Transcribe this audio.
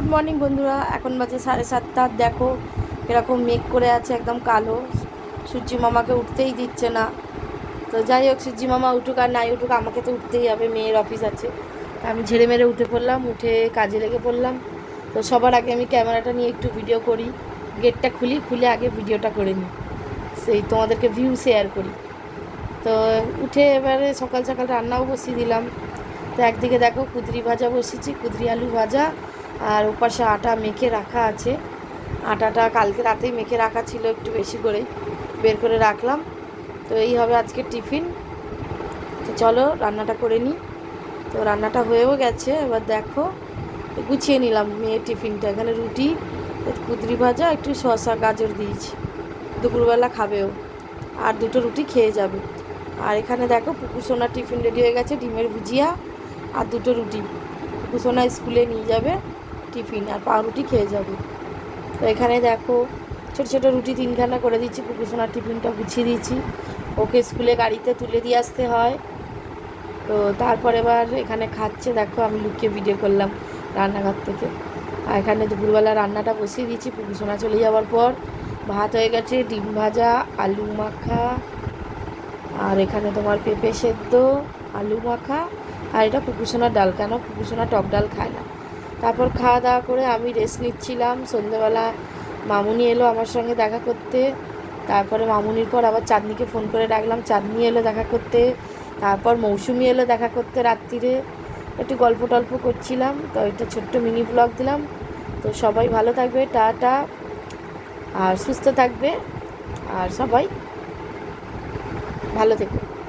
Good morning বন্ধুরা। এখন বাজে সাড়ে সাতটা। দেখো এরকম মেঘ করে আছে, একদম কালো। সূর্যি মামাকে উঠতেই দিচ্ছে না। তো যাই হোক, সূর্যি মামা উঠুক আর নাই উঠুক, আমাকে তো উঠতেই হবে, মেয়ের অফিস আছে। আমি ঝেড়ে মেরে উঠে পড়লাম, উঠে কাজে লেগে পড়লাম। তো সবার আগে আমি ক্যামেরাটা নিয়ে একটু ভিডিও করি। গেটটা খুলি, খুলে আগে ভিডিওটা করে নিই। সেই তোমাদেরকে ভিউ শেয়ার করি। তো উঠে এবারে সকাল সকাল রান্নাও বসিয়ে দিলাম। তো একদিকে দেখো কুদরি ভাজা বসেছি, কুদরি আলু ভাজা, আর ওপাশে আটা মেখে রাখা আছে। আটাটা কালকে রাতেই মেখে রাখা ছিল, একটু বেশি করেই বের করে রাখলাম। তো এই হবে আজকে টিফিন। তো চলো রান্নাটা করে নিই। তো রান্নাটা হয়েও গেছে, এবার দেখো, গুছিয়ে নিলাম মেয়ের টিফিনটা। এখানে রুটি, কুদরি ভাজা, একটু শসা, গাজর দিয়েছি। দুপুরবেলা খাবেও, আর দুটো রুটি খেয়ে যাবে। আর এখানে দেখো পুকুর সোনার টিফিন রেডি হয়ে গেছে, ডিমের ভুজিয়া আর দুটো রুটি। পুকুসোনা স্কুলে নিয়ে যাবে টিফিন আর পাউরুটি খেয়ে যাবে। তো এখানে দেখো, ছোটো ছোটো রুটি তিনখানা করে দিচ্ছি পুকুসোনার টিফিনটা গুছিয়ে দিয়েছি। ওকে স্কুলে গাড়িতে তুলে দিয়ে আসতে হয়। তো তারপর এবার এখানে খাচ্ছে, দেখো আমি লুকিয়ে ভিডিও করলাম রান্নাঘর থেকে। আর এখানে দুপুরবেলা রান্নাটা বসিয়ে দিয়েছি পুকুসোনা চলে যাওয়ার পর ভাত হয়ে গেছে, ডিম ভাজা, আলু মাখা, আর এখানে তোমার পেঁপে সেদ্ধ আলু মাখা আর এটা পুকুসোনার ডাল, কেন পুকুসোনা টক ডাল খায় না। তারপর খাওয়া দাওয়া করে আমি রেস্ট নিচ্ছিলাম। সন্ধ্যেবেলা মামুনি এলো আমার সঙ্গে দেখা করতে। তারপরে মামুনির পর আবার চাঁদনিকে ফোন করে ডাকলাম। চাঁদনি এলো দেখা করতে। তারপর মৌসুমি এলো দেখা করতে রাত্রিরে। একটু গল্প টল্প করছিলাম। তো এটা ছোট্ট মিনি ব্লগ দিলাম। তো সবাই ভালো থাকবে, টাটা। আর সুস্থ থাকবে। আর সবাই ভালো থেকো।